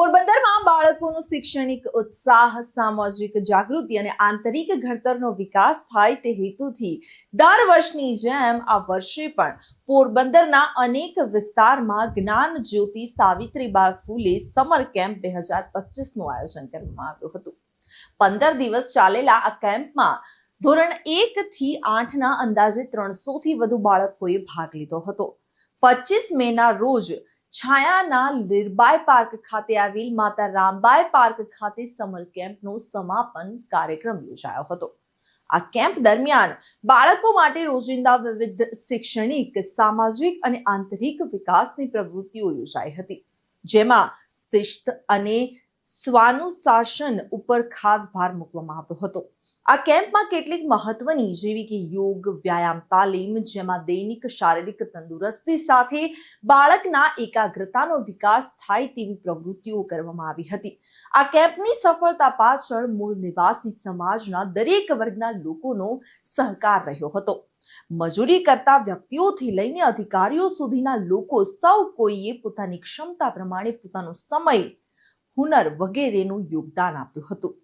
પોરબંદરમાં બાળકોનો શૈક્ષણિક ઉત્સાહ, સામાજિક જાગૃતિ અને આંતરિક ઘડતરનો વિકાસ થાય તે હેતુથી દર વર્ષની જેમ આ વર્ષે પણ પોરબંદરના અનેક વિસ્તારમાં જ્ઞાન જ્યોતિ સાવિત્રીબાઈ ફૂલે સમર કેમ્પ બે હજાર પચીસનું આયોજન કરવામાં આવ્યું હતું. પંદર દિવસ ચાલેલા આ કેમ્પમાં ધોરણ એક થી આઠના અંદાજે ત્રણસો થી વધુ બાળકોએ ભાગ લીધો હતો. પચીસ મેના રોજ છાયાના લીરબાઈ પાર્ક ખાતે આવેલ માતા રામબાઈ પાર્ક ખાતે સમર કેમ્પનો સમાપન કાર્યક્રમ યોજાયો હતો. આ કેમ્પ દરમિયાન બાળકો માટે રોજિંદા વિવિધ શૈક્ષણિક, સામાજિક અને આંતરિક વિકાસની પ્રવૃત્તિઓ યોજાઈ હતી. જેમાં શિસ્ત અને સ્વાનુશાસન ઉપર ખાસ ભાર મૂકવામાં આવ્યો હતો. આ કેમ્પમાં કેટલીક મહત્વની, જેવી કે યોગ, વ્યાયામ, તાલીમ, જેમાં દૈનિક શારીરિક તંદુરસ્તી સાથે બાળકના એકાગ્રતાનો વિકાસ થાય તેવી પ્રવૃત્તિઓ કરવામાં આવી હતી. આ કેમ્પની સફળતા પાછળ મૂળ નિવાસી સમાજના દરેક વર્ગના લોકોનો સહકાર રહ્યો હતો. મજૂરી કરતા વ્યક્તિઓથી લઈને અધિકારીઓ સુધીના લોકો સૌ કોઈએ પોતાની ક્ષમતા પ્રમાણે પોતાનો સમય હુનર વગેરેનું યોગદાન આપ્યું હતું.